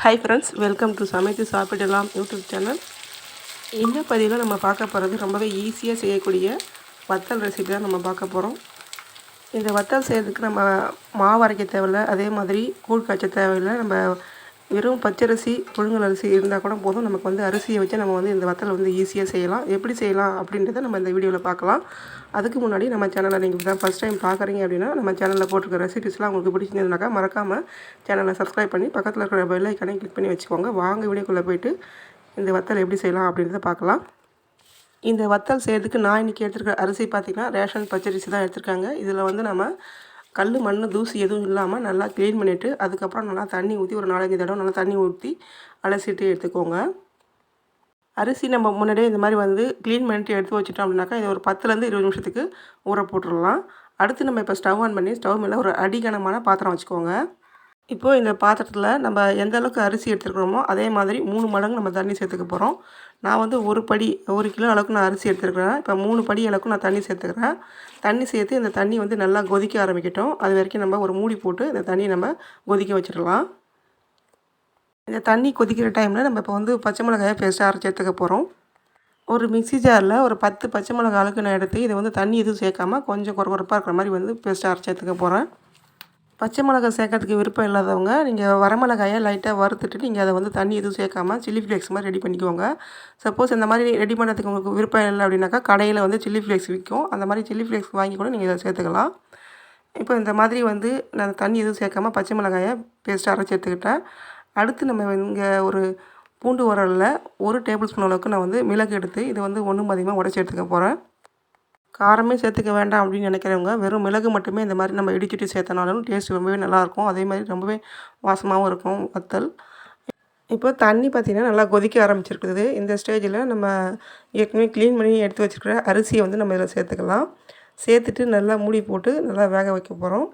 Hi friends welcome to சமைத்து சாப்பிடலாம் YouTube channel இந்த பதிவில் நம்ம பார்க்க போகிறது ரொம்பவே ஈஸியாக செய்யக்கூடிய வத்தல் ரெசிபி தான் நம்ம பார்க்க போகிறோம் இந்த வத்தல் செய்கிறதுக்கு நம்ம மாவு அரைக்க தேவையில்லை அதே மாதிரி கூழ் காய்ச்ச தேவையில்லை நம்ம வெறும் பச்சரிசி புழுங்கல் அரிசி இருந்தால் கூட போதும். நமக்கு வந்து அரிசியை வச்சு நம்ம வந்து இந்த வத்தலை வந்து ஈஸியாக செய்யலாம். எப்படி செய்யலாம் அப்படின்றத நம்ம இந்த வீடியோவில் பார்க்கலாம். அதுக்கு முன்னாடி நம்ம சேனலை நீங்கள் தான் ஃபஸ்ட் டைம் பார்க்குறீங்க அப்படின்னா நம்ம சேனலில் போட்டிருக்க ரெசிபிஸ்லாம் உங்களுக்கு பிடிச்சிருந்ததுனாக்கா மறக்காமல் சேனலை சப்ஸ்கிரைப் பண்ணி பக்கத்தில் இருக்கிற பெல் ஐக்கனை கிளிக் பண்ணி வச்சுக்கோங்க. வாங்க வீடியோக்குள்ளே போயிட்டு இந்த வத்தல் எப்படி செய்யலாம் அப்படின்றத பார்க்கலாம். இந்த வத்தல் செய்கிறதுக்கு நான் இன்றைக்கி எடுத்துருக்க அரிசி பார்த்திங்கன்னா ரேஷன் பச்சரிசி தான் எடுத்துருக்காங்க. இதில் வந்து நம்ம கல் மண் தூசி எதுவும் இல்லாமல் நல்லா க்ளீன் பண்ணிவிட்டு அதுக்கப்புறம் நல்லா தண்ணி ஊற்றி ஒரு நாலஞ்சு தடவை நல்லா தண்ணி ஊற்றி அலசிட்டு எடுத்துக்கோங்க. அரிசி நம்ம முன்னாடியே இந்த மாதிரி வந்து க்ளீன் பண்ணிட்டு எடுத்து வச்சுட்டோம் அப்படின்னாக்கா இது ஒரு பத்துலேருந்து இருபது நிமிஷத்துக்கு ஊற போட்டுடலாம் அடுத்து நம்ம இப்போ ஸ்டவ் ஆன் பண்ணி ஸ்டவ் மேலே ஒரு அடிகனமான பாத்திரம் வச்சுக்கோங்க. இப்போது இந்த பாத்திரத்தில் நம்ம எந்த அளவுக்கு அரிசி எடுத்துருக்குறோமோ அதே மாதிரி மூணு மடங்கு நம்ம தண்ணி சேர்த்துக்க போகிறோம் நான் வந்து ஒரு படி ஒரு கிலோ அளவுக்கு நான் அரிசி எடுத்துருக்கிறேன். இப்போ மூணு படி அளவுக்கு நான் தண்ணி சேர்த்துக்கிறேன். தண்ணி சேர்த்து இந்த தண்ணி வந்து நல்லா கொதிக்க ஆரம்பிக்கட்டும். அது வரைக்கும் நம்ம ஒரு மூடி போட்டு இந்த தண்ணியை நம்ம கொதிக்க வச்சிடலாம். இந்த தண்ணி கொதிக்கிற டைமில் நம்ம இப்போ வந்து பச்சை மிளகாயை பேஸ்ட்டாக அரைச்சி எடுத்துக்க போகிறோம் ஒரு மிக்சி ஜாரில் ஒரு பத்து பச்சை மிளகா அளவுக்கு நான் எடுத்து இதை வந்து தண்ணி எதுவும் சேர்க்காமல் கொஞ்சம் குறப்பாக இருக்கிற மாதிரி வந்து பேஸ்ட்டாக அரைச்சி எடுத்துக்க போகிறேன் பச்சை மிளகாய் சேர்க்கறதுக்கு விருப்பம் இல்லாதவங்க நீங்கள் வரமிளகாயை லைட்டாக வறுத்துட்டு நீங்கள் அதை வந்து தண்ணி எதுவும் சேர்க்காம சில்லி ஃப்ளேக்ஸ் மாதிரி ரெடி பண்ணிக்கோங்க. சப்போஸ் இந்த மாதிரி ரெடி பண்ணுறதுக்கு உங்களுக்கு விருப்பம் இல்லை அப்படின்னாக்கா கடையில் வந்து சில்லி ஃப்ளேக்ஸ் விற்கும் அந்த மாதிரி சில்லி ஃப்ளேக்ஸ் வாங்கி கூட நீங்கள் இதை சேர்த்துக்கலாம். இப்போ இந்த மாதிரி வந்து நான் தண்ணி எதுவும் சேர்க்காம பச்சை மிளகாயை பேஸ்ட்டாக அரைச்சி எடுத்துக்கிட்டேன். அடுத்து நம்ம இங்கே ஒரு பூண்டு உரலில் ஒரு டேபிள் ஸ்பூன் அளவுக்கு நான் வந்து மிளகு எடுத்து இதை வந்து ஒன்றும் அதிகமாக உடச்சி எடுத்துக்க போகிறேன் காரமே சேர்த்துக்க வேண்டாம் அப்படின்னு நினைக்கிறவங்க வெறும் மிளகு மட்டுமே இந்த மாதிரி நம்ம இடிச்சுட்டு சேர்த்தனாலும் டேஸ்ட் ரொம்பவே நல்லாயிருக்கும். அதே மாதிரி ரொம்பவே வாசமாகவும் இருக்கும் வத்தல். இப்போ தண்ணி பார்த்திங்கன்னா நல்லா கொதிக்க ஆரம்பிச்சிருக்குது. இந்த ஸ்டேஜில் நம்ம ஏற்கனவே க்ளீன் பண்ணி எடுத்து வச்சுருக்கிற அரிசியை வந்து நம்ம இதில் சேர்த்துக்கலாம். சேர்த்துட்டு நல்லா மூடி போட்டு நல்லா வேக வைக்க போகிறோம்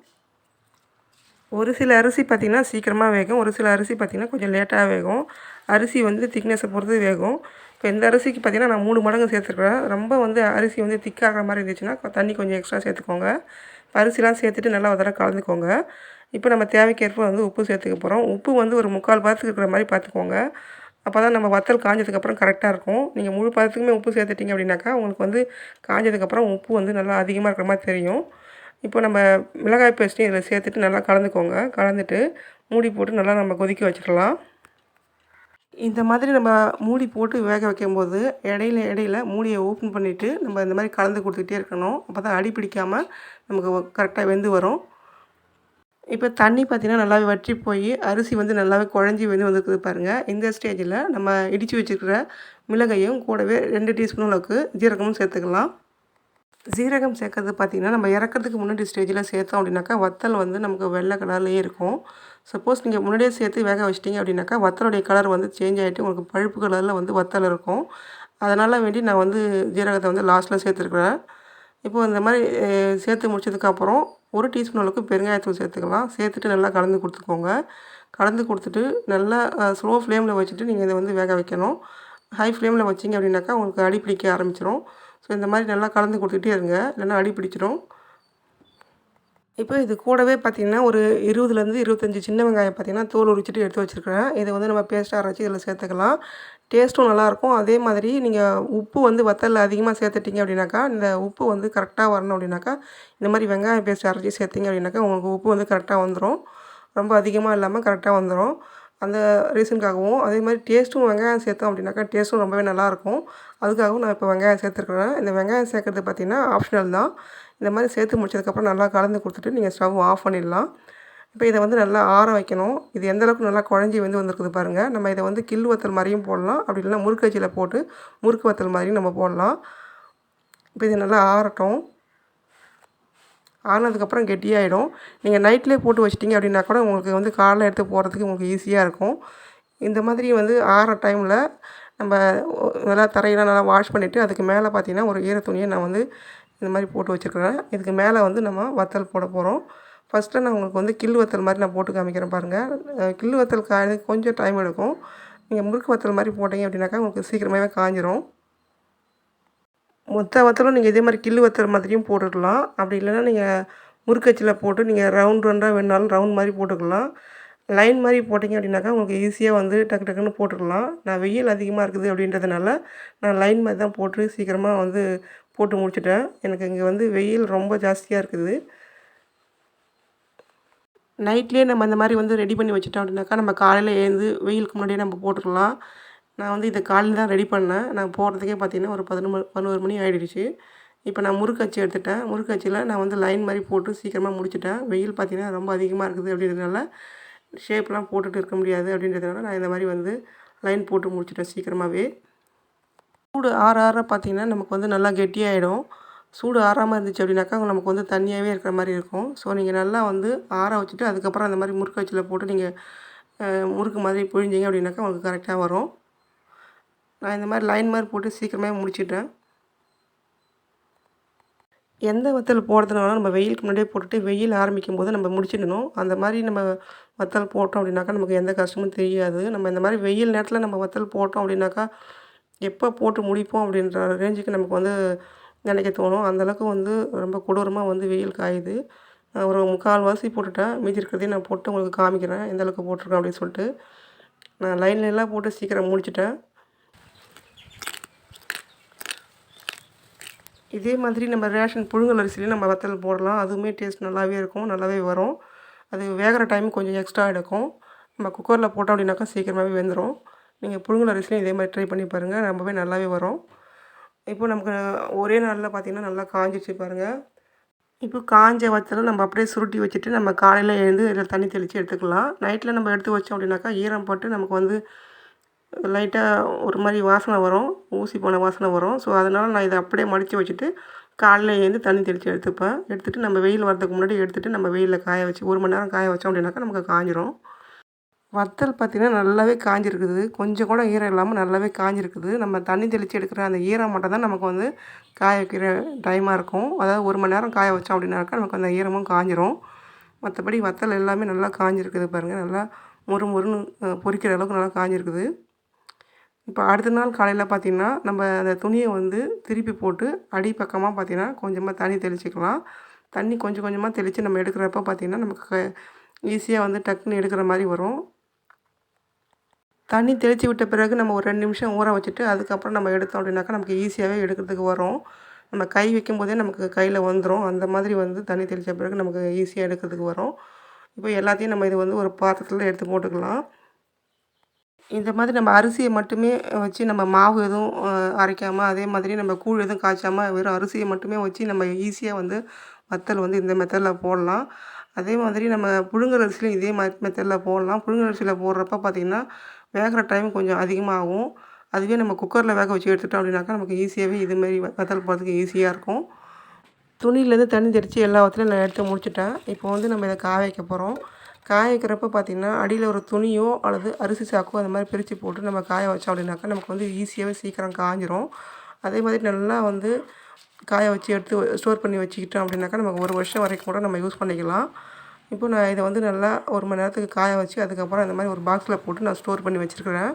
ஒரு சில அரிசி பார்த்திங்கன்னா சீக்கிரமாக வேகும். ஒரு சில அரிசி பார்த்திங்கன்னா கொஞ்சம் லேட்டாக வேகும். அரிசி வந்து திக்னஸை பொறுத்து வேகும். இப்போ இந்த அரிசிக்கு பார்த்திங்கன்னா நான் மூணு மடங்கு சேர்த்துருக்குறேன் ரொம்ப வந்து அரிசி வந்து திக்காகிற மாதிரி இருந்துச்சுன்னா தண்ணி கொஞ்சம் எக்ஸ்ட்ரா சேர்த்துக்கோங்க. அரிசிலாம் சேர்த்துட்டு நல்லா ஒரு தடவை கலந்துக்கோங்க. இப்போ நம்ம தேவைக்கேற்ப வந்து உப்பு சேர்த்துக்க போகிறோம் உப்பு வந்து ஒரு முக்கால் பாதத்துக்கு இருக்கிற மாதிரி பார்த்துக்கோங்க. அப்போ தான் நம்ம வத்தல் காஞ்சதுக்கப்புறம் கரெக்டாக இருக்கும். நீங்கள் முழு பதத்துக்குமே உப்பு சேர்த்துட்டிங்க அப்படின்னாக்கா உங்களுக்கு வந்து காஞ்சதுக்கப்புறம் உப்பு வந்து நல்லா அதிகமாக இருக்கிற மாதிரி தெரியும். இப்போ நம்ம மிளகாய் பேஸ்ட்டையும் இதில் சேர்த்துட்டு நல்லா கலந்துக்கோங்க. கலந்துட்டு மூடி போட்டு நல்லா நம்ம கொதிக்க வச்சுக்கலாம் இந்த மாதிரி நம்ம மூடி போட்டு வேக வைக்கும்போது இடையில இடையில மூடியை ஓப்பன் பண்ணிவிட்டு நம்ம இந்த மாதிரி கலந்து கொடுத்துட்டே இருக்கணும். அப்போ தான் அடி பிடிக்காமல் நமக்கு கரெக்டாக வெந்து வரும். இப்போ தண்ணி பார்த்திங்கன்னா நல்லாவே வற்றி போய் அரிசி வந்து நல்லாவே குழஞ்சி வந்து வந்துருக்குது பாருங்கள் இந்த ஸ்டேஜில் நம்ம இடித்து வச்சுருக்கிற மிளகையும் கூடவே ரெண்டு டீஸ்பூன் அளவுக்கு ஜீரகமும் சேர்த்துக்கலாம். ஜீரகம் சேர்க்கறது பார்த்திங்கன்னா நம்ம இறக்கிறதுக்கு முன்னாடி ஸ்டேஜில் சேர்த்தோம் அப்படின்னாக்கா வத்தல் வந்து நமக்கு வெள்ளை கலர்லேயே இருக்கும். சப்போஸ் நீங்கள் முன்னாடியே சேர்த்து வேக வச்சிட்டிங்க அப்படின்னாக்கா வத்தலுடைய கலர் வந்து சேஞ்ச் ஆகிட்டு உங்களுக்கு பழுப்பு கலரில் வந்து வத்தல் இருக்கும். அதனால் வேண்டி நான் வந்து ஜீரகத்தை வந்து லாஸ்ட்டில் சேர்த்துருக்குறேன். இப்போது இந்த மாதிரி சேர்த்து முடிச்சதுக்கப்புறம் ஒரு டீஸ்பூன் அளவுக்கு பெருங்காயத்தூள் சேர்த்துக்கலாம். சேர்த்துட்டு நல்லா கலந்து கொடுத்துக்கோங்க. கலந்து கொடுத்துட்டு நல்லா ஸ்லோ ஃப்ளேமில் வச்சுட்டு நீங்கள் இதை வந்து வேக வைக்கணும். ஹை ஃப்ளேமில் வச்சிங்க அப்படின்னாக்கா உங்களுக்கு அடி பிடிக்க ஆரம்பிச்சிடும் ஸோ இந்த மாதிரி நல்லா கலந்து கொடுத்துட்டே இருங்க. இல்லைன்னா அடி பிடிச்சிடும் இப்போ இது கூடவே பார்த்திங்கன்னா ஒரு இருபதுலேருந்து இருபத்தஞ்சி சின்ன வெங்காயம் பார்த்திங்கன்னா தோல் உரிச்சிட்டு எடுத்து வச்சுருக்கிறேன். இதை வந்து நம்ம பேஸ்ட்டாக அரைச்சி இதில் சேர்த்துக்கலாம். டேஸ்ட்டும் நல்லாயிருக்கும். அதே மாதிரி நீங்கள் உப்பு வந்து வத்தலில் அதிகமாக சேர்த்துட்டிங்க அப்படின்னாக்கா இந்த உப்பு வந்து கரெக்டாக வரணும் அப்படின்னாக்கா இந்த மாதிரி வெங்காயம் பேஸ்ட் அரைச்சி சேர்த்திங்க அப்படின்னாக்கா உங்களுக்கு உப்பு வந்து கரெக்டாக வந்துடும் ரொம்ப அதிகமாக இல்லாமல் கரெக்டாக வந்துடும் அந்த ரீசனுக்காகவும் அதே மாதிரி டேஸ்ட்டும் வெங்காயம் சேர்த்தோம் அப்படின்னாக்கா டேஸ்ட்டும் ரொம்பவே நல்லாயிருக்கும். அதுக்காகவும் நான் இப்போ வெங்காயம் சேர்த்துருக்குறேன். இந்த வெங்காயம் சேர்க்குறது பார்த்திங்கன்னா ஆப்ஷனல் தான். இந்த மாதிரி சேர்த்து முடிச்சதுக்கப்புறம் நல்லா கலந்து கொடுத்துட்டு நீங்கள் ஸ்டவ் ஆஃப் பண்ணிடலாம். இப்போ இதை வந்து நல்லா ஆற வைக்கணும். இது எந்த அளவுக்கு நல்லா குழஞ்சி வந்து வந்திருக்குது பாருங்கள் நம்ம இதை வந்து கில் வத்தல் மாதிரியும் போடலாம். அப்படி இல்லைனா முறுக்கச்சியில் போட்டு முறுக்கு வத்தல் மாதிரியும் நம்ம போடலாம். இப்போ இது நல்லா ஆறட்டும். ஆனதுக்கப்புறம் கெட்டியாகிடும் நீங்கள் நைட்லேயே போட்டு வச்சிட்டிங்க அப்படின்னா கூட உங்களுக்கு வந்து காலைல எடுத்து போகிறதுக்கு உங்களுக்கு ஈஸியாக இருக்கும். இந்த மாதிரி வந்து ஆற டைமில் நம்ம நல்லா தரையெல்லாம் நல்லா வாஷ் பண்ணிவிட்டு அதுக்கு மேலே பார்த்திங்கன்னா ஒரு ஈர துணியை நான் வந்து இந்த மாதிரி போட்டு வச்சுருக்குறேன் இதுக்கு மேலே வந்து நம்ம வத்தல் போட போகிறோம். ஃபஸ்ட்டு நான் உங்களுக்கு வந்து கில்லு வத்தல் மாதிரி நான் போட்டு காமிக்கிறேன் பாருங்கள் கில்லு வத்தல் காய்றதுக்கு கொஞ்சம் டைம் எடுக்கும். நீங்கள் முறுக்கு வத்தல் மாதிரி போட்டிங்க அப்படின்னாக்கா உங்களுக்கு சீக்கிரமாகவே காஞ்சிரும். மொத்த வத்தலும் நீங்கள் இதே மாதிரி கில்லு வத்தல் மாதிரியும் போட்டுக்கலாம். அப்படி இல்லைன்னா நீங்கள் முறுக்கச்சில் போட்டு நீங்கள் ரவுண்ட் ரவுண்டாக வேணாலும் ரவுண்ட் மாதிரி போட்டுக்கலாம். லைன் மாதிரி போட்டிங்க அப்படின்னாக்கா உங்களுக்கு ஈஸியாக வந்து டக்கு டக்குன்னு போட்டுக்கலாம். நான் வெயில் அதிகமாக இருக்குது அப்படின்றதுனால நான் லைன் மாதிரி தான் போட்டு சீக்கிரமாக வந்து போட்டு முடிச்சிட்டேன். எனக்கு இங்கே வந்து வெயில் ரொம்ப ஜாஸ்தியாக இருக்குது. நைட்லேயே நம்ம இந்த மாதிரி வந்து ரெடி பண்ணி வச்சுட்டோம் அப்படின்னாக்கா நம்ம காலையில் எழுந்து வெயிலுக்கு முன்னாடியே நம்ம போட்டுக்கலாம் நான் வந்து இதை காலையில் தான் ரெடி பண்ணேன். நான் போகிறதுக்கே பார்த்தீங்கன்னா ஒரு பதினொரு பதினோரு மணி ஆகிடுச்சு இப்போ நான் முறுக்கச்சி எடுத்துட்டேன். முறுக்கச்சியில் நான் வந்து லைன் மாதிரி போட்டு சீக்கிரமாக முடிச்சிட்டேன். வெயில் பார்த்திங்கன்னா ரொம்ப அதிகமாக இருக்குது அப்படின்றதுனால ஷேப்லாம் போட்டுட்டு இருக்க முடியாது அப்படின்றதுனால நான் இந்த மாதிரி வந்து லைன் போட்டு முடிச்சிட்டேன் சீக்கிரமாகவே சூடு ஆற ஆற பார்த்திங்கன்னா நமக்கு வந்து நல்லா கெட்டியாகிடும் சூடு ஆறாமல் இருந்துச்சு அப்படின்னாக்கா நமக்கு வந்து தண்ணியாகவே இருக்கிற மாதிரி இருக்கும். ஸோ நீங்கள் நல்லா வந்து ஆற வச்சுட்டு அதுக்கப்புறம் அந்த மாதிரி முறுக்கு வச்சில் போட்டு நீங்கள் முறுக்கு மாதிரி புழிஞ்சிங்க அப்படின்னாக்கா உங்களுக்கு கரெக்டாக வரும். நான் இந்த மாதிரி லைன் மாதிரி போட்டு சீக்கிரமே முடிச்சிட்டேன் எந்த வத்தல் போடுறதுனாலும் நம்ம வெயிலுக்கு முன்னாடியே போட்டுட்டு வெயில் ஆரம்பிக்கும் போது நம்ம முடிச்சிடணும். அந்த மாதிரி நம்ம வத்தல் போட்டோம் அப்படின்னாக்கா நமக்கு எந்த கஷ்டமும் தெரியாது. நம்ம இந்த மாதிரி வெயில் நேரத்தில் நம்ம வத்தல் போட்டோம் அப்படின்னாக்கா எப்போ போட்டு முடிப்போம் அப்படின்ற ரேஞ்சுக்கு நமக்கு வந்து நினைக்க தோணும். அந்தளவுக்கு வந்து ரொம்ப கொடூரமாக வந்து வெயில் காயுது. ஒரு முக்கால் வாசி போட்டுட்டேன் மீதி இருக்கிறதையும் நான் போட்டு உங்களுக்கு காமிக்கிறேன். எந்த அளவுக்கு போட்டிருக்கேன் அப்படின்னு சொல்லிட்டு. நான் லைன்ல எல்லாம் போட்டு சீக்கிரம் முடிச்சிட்டேன். இதே மாதிரி நம்ம ரேஷன் புழுங்கல் அரிசிலையும் நம்ம வத்தல் போடலாம். அதுவுமே டேஸ்ட் நல்லாவே இருக்கும் நல்லாவே வரும். அது வேகிற டைம் கொஞ்சம் எக்ஸ்ட்ரா எடுக்கும். நம்ம குக்கரில் போட்டோம் அப்படின்னாக்கா சீக்கிரமாகவே வெந்துடும் நீங்கள் புழுங்கல் அரிசிலையும் இதே மாதிரி ட்ரை பண்ணி பாருங்கள் ரொம்பவே நல்லாவே வரும். இப்போ நமக்கு ஒரே நாளில் பார்த்திங்கன்னா நல்லா காஞ்சிச்சு பாருங்கள் இப்போ காஞ்ச வத்தலும் நம்ம அப்படியே சுருட்டி வச்சுட்டு நம்ம காலையில் எழுந்து இதில் தண்ணி தெளித்து எடுத்துக்கலாம். நைட்டில் நம்ம எடுத்து வச்சோம் அப்படின்னாக்கா ஈரம் போட்டு நமக்கு வந்து லைட்டாக ஒரு மாதிரி வாசனை வரும். ஊசி போன வாசனை வரும். ஸோ அதனால் நான் இதை அப்படியே மடித்து வச்சுட்டு காலையில் எழுந்து தண்ணி தெளித்து எடுத்துப்பேன். எடுத்துகிட்டு நம்ம வெயில் வரதுக்கு முன்னாடி எடுத்துகிட்டு நம்ம வெயிலில் காய வச்சு ஒரு மணி நேரம் காய வச்சோம் அப்படின்னாக்கா நமக்கு காஞ்சிரும். வத்தல் பார்த்திங்கன்னா நல்லாவே காஞ்சிருக்குது. கொஞ்சம் கூட ஈரம் இல்லாமல் நல்லாவே காஞ்சிருக்குது. நம்ம தண்ணி தெளித்து எடுக்கிற அந்த ஈரம் மட்டும் தான் நமக்கு வந்து காய வைக்கிற டைமாக இருக்கும். அதாவது ஒரு மணி நேரம் காய வச்சோம் அப்படின்னாக்கா நமக்கு அந்த ஈரமும் காஞ்சிரும். மற்றபடி வத்தல் எல்லாமே நல்லா காஞ்சிருக்குது பாருங்கள் நல்லா முறு முறுன்னு பொறிக்கிற அளவுக்கு நல்லா காஞ்சிருக்குது. இப்போ அடுத்த நாள் காலையில் பார்த்திங்கன்னா நம்ம அந்த துணியை வந்து திருப்பி போட்டு அடி பக்கமாக பார்த்திங்கன்னா கொஞ்சமாக தண்ணி தெளிச்சிக்கலாம். தண்ணி கொஞ்சம் கொஞ்சமாக தெளித்து நம்ம எடுக்கிறப்ப பார்த்திங்கன்னா நமக்கு ஈஸியாக வந்து டக்குன்னு எடுக்கிற மாதிரி வரும். தண்ணி தெளித்து விட்ட பிறகு நம்ம ஒரு ரெண்டு நிமிஷம் ஊற வச்சுட்டு அதுக்கப்புறம் நம்ம எடுத்தோம் அப்படின்னாக்கா நமக்கு ஈஸியாகவே எடுக்கிறதுக்கு வரும். நம்ம கை வைக்கும் போதே நமக்கு கையில் வந்துடும் அந்த மாதிரி வந்து தண்ணி தெளித்த பிறகு நமக்கு ஈஸியாக எடுக்கிறதுக்கு வரும். இப்போ எல்லாத்தையும் நம்ம இது வந்து ஒரு பாத்திரத்தில் எடுத்து போட்டுக்கலாம். இந்த மாதிரி நம்ம அரிசியை மட்டுமே வச்சு நம்ம மாவு எதுவும் அரைக்காமல் அதே மாதிரி நம்ம கூழ் எதுவும் காய்ச்சாமல் வெறும் அரிசியை மட்டுமே வச்சு நம்ம ஈஸியாக வந்து வத்தல் வந்து இந்த மெத்தடில் போடலாம். அதே மாதிரி நம்ம புழுங்கல் அரிசிலையும் இதே மாதிரி மெத்தடில் போடலாம். புழுங்கல் அரிசியில் போடுறப்ப பார்த்திங்கன்னா வேகிற டைம் கொஞ்சம் அதிகமாகும். அதுவே நம்ம குக்கரில் வேக வச்சு எடுத்துட்டோம் அப்படின்னாக்கா நமக்கு ஈஸியாகவே இதுமாரி வத்தல் போகிறதுக்கு ஈஸியாக இருக்கும். துணியிலேருந்து தண்ணி தெரித்து எல்லா வத்திலையும் நான் எடுத்து முடிச்சுட்டேன். இப்போ வந்து நம்ம இதை காய வைக்க போகிறோம் காய வைக்கிறப்ப பார்த்திங்கன்னா அடியில் ஒரு துணியோ அல்லது அரிசி சாக்கோ அந்த மாதிரி பிரித்து போட்டு நம்ம காய வச்சோம் அப்படின்னாக்கா நமக்கு வந்து ஈஸியாகவே சீக்கிரம் காஞ்சிரும். அதே மாதிரி நல்லா வந்து காய வச்சு எடுத்து ஸ்டோர் பண்ணி வச்சுக்கிட்டோம் அப்படின்னாக்கா நமக்கு ஒரு வருஷம் வரைக்கும் கூட நம்ம யூஸ் பண்ணிக்கலாம். இப்போ நான் இதை வந்து நல்லா ஒரு மணி நேரத்துக்கு காய வச்சு அதுக்கப்புறம் இந்த மாதிரி ஒரு பாக்ஸில் போட்டு நான் ஸ்டோர் பண்ணி வச்சுருக்கிறேன்.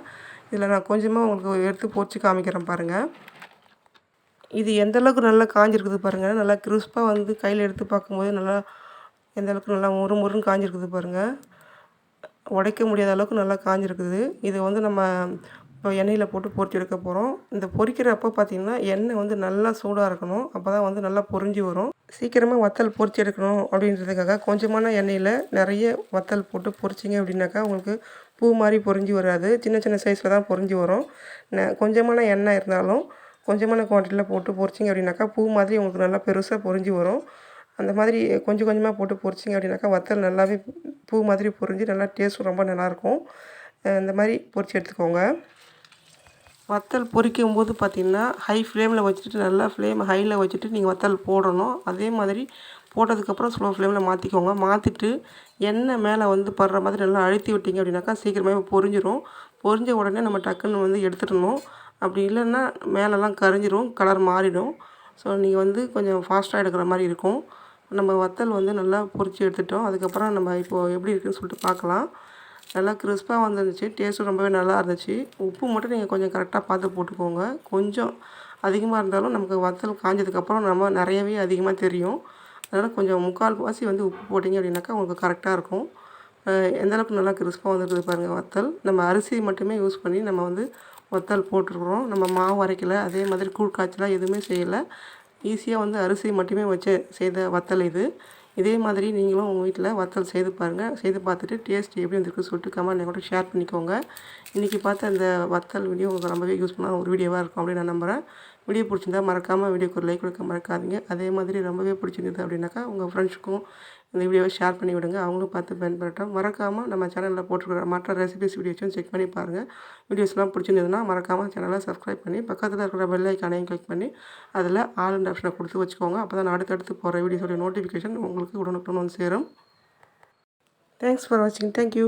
இதில் நான் கொஞ்சமாக உங்களுக்கு எடுத்து போச்சு காமிக்கிறேன் பாருங்கள் இது எந்தளவுக்கு நல்லா காஞ்சிருக்குது பாருங்கள் நல்லா கிறிஸ்பாக வந்து கையில் எடுத்து பார்க்கும்போது நல்லா எந்த அளவுக்கு நல்லா முறு முருன்னு காஞ்சிருக்குது பாருங்கள் உடைக்க முடியாத அளவுக்கு நல்லா காஞ்சிருக்குது. இது வந்து நம்ம இப்போ எண்ணெயில் போட்டு பொறிச்சு எடுக்க போகிறோம். இந்த பொரிக்கிறப்போ பார்த்திங்கன்னா எண்ணெய் வந்து நல்லா சூடாக இருக்கணும். அப்போ தான் வந்து நல்லா பொறிஞ்சு வரும். சீக்கிரமாக வத்தல் பொறிச்சு எடுக்கணும் அப்படின்றதுக்காக கொஞ்சமான எண்ணெயில் நிறைய வத்தல் போட்டு பொறிச்சிங்க அப்படின்னாக்கா உங்களுக்கு பூ மாதிரி பொறிஞ்சு வராது. சின்ன சின்ன சைஸில் தான் பொறிஞ்சு வரும். கொஞ்சமான எண்ணெய் இருந்தாலும் கொஞ்சமான குவான்டிட்டியில் போட்டு பொறிச்சிங்க அப்படின்னாக்கா பூ மாதிரி உங்களுக்கு நல்லா பெருசாக பொறிஞ்சு வரும். அந்த மாதிரி கொஞ்சம் கொஞ்சமாக போட்டு பொறிச்சிங்க அப்படின்னாக்கா வத்தல் நல்லாவே பூ மாதிரி பொறிஞ்சு நல்லா டேஸ்ட் ரொம்ப நல்லாயிருக்கும் இந்த மாதிரி பொறிச்சு எடுத்துக்கோங்க. வத்தல் பொரிக்கும் போது பார்த்திங்கன்னா ஹை ஃப்ளேமில் வச்சுட்டு நல்லா ஃப்ளேம் ஹையில் வச்சுட்டு நீங்கள் வத்தல் போடணும். அதே மாதிரி போட்டதுக்கப்புறம் ஸ்லோ ஃப்ளேமில் மாற்றிக்கோங்க மாற்றிட்டு எண்ணெய் மேலே வந்து படுற மாதிரி நல்லா அழுத்தி விட்டிங்க அப்படின்னாக்கா சீக்கிரமாகவே பொரிஞ்சிரும். பொரிஞ்ச உடனே நம்ம டக்குன்னு வந்து எடுத்துடணும். அப்படி இல்லைன்னா மேலெல்லாம் கரைஞ்சிரும் கலர் மாறிடும். ஸோ நீங்கள் வந்து கொஞ்சம் ஃபாஸ்ட்டாக எடுக்கிற மாதிரி இருக்கும். நம்ம வத்தல் வந்து நல்லா பொரித்து எடுத்துட்டோம். அதுக்கப்புறம் நம்ம இப்போது எப்படி இருக்குதுன்னு சொல்லிட்டு பார்க்கலாம். நல்லா கிறிஸ்பாக வந்துருந்துச்சு. டேஸ்ட்டும் ரொம்பவே நல்லா இருந்துச்சு. உப்பு மட்டும் நீங்கள் கொஞ்சம் கரெக்டாக பார்த்து போட்டுக்கோங்க. கொஞ்சம் அதிகமாக இருந்தாலும் நமக்கு வத்தல் காஞ்சதுக்கப்புறம் நம்ம நிறையவே அதிகமாக தெரியும். அதனால் கொஞ்சம் முக்கால் வாசி வந்து உப்பு போட்டிங்க அப்படின்னாக்கா உங்களுக்கு கரெக்டாக இருக்கும். எந்தளவுக்கு எந்த அளவுக்கு நல்லா கிறிஸ்பாக வந்துருக்குது பாருங்கள் வத்தல். நம்ம அரிசி மட்டுமே யூஸ் பண்ணி நம்ம வந்து வத்தல் போட்டிருக்கிறோம். நம்ம மாவு அரைக்கல அதே மாதிரி கூழ் காய்ச்சலாக எதுவுமே செய்யலை. ஈஸியாக வந்து அரிசி மட்டுமே வச்சு செய்த வத்தல் இது. இதே மாதிரி நீங்களும் உங்கள் வீட்டில் வத்தல் செய்து பாருங்கள் செய்து பார்த்துட்டு டேஸ்ட் எப்படி வந்திருக்கு சொல்லிட்டு கமெண்ட் கூட ஷேர் பண்ணிக்கோங்க. இன்றைக்கி பார்த்த அந்த வத்தல் வீடியோ உங்களுக்கு ரொம்பவே யூஸ் பண்ணால் ஒரு வீடியோவாக இருக்கும் அப்படின்னு நான் நம்புகிறேன் வீடியோ பிடிச்சிருந்தா மறக்காமல் வீடியோக்கு ஒரு லைக் கொடுக்க மறக்காதீங்க. அதே மாதிரி ரொம்பவே பிடிச்சிருந்தது அப்படின்னாக்கா உங்கள் ஃப்ரெண்ட்ஸுக்கும் இந்த வீடியோவை ஷேர் பண்ணி விடுங்க. அவங்களும் பார்த்து பயன்பெறட்டும். மறக்காமல் நம்ம சேனலில் போட்டிருக்கிற மற்ற ரெசிபிஸ் வீடியோஸும் செக் பண்ணி பாருங்கள் வீடியோஸ்லாம் பிடிச்சிருந்ததுன்னா மறக்காமல் சேனலை சப்ஸ்கிரைப் பண்ணி பக்கத்தில் இருக்கிற பெல் ஐக்கானையும் கிளிக் பண்ணி அதில் ஆல் ஆப்ஷனை கொடுத்து வச்சுக்கோங்க. அப்போ தான் அடுத்தடுத்து போகிற வீடியோஸோட நோட்டிஃபிகேஷன் உங்களுக்கு உடனுக்குடன் வந்து சேரும். தேங்க்ஸ் ஃபார் வாட்சிங் தேங்க்யூ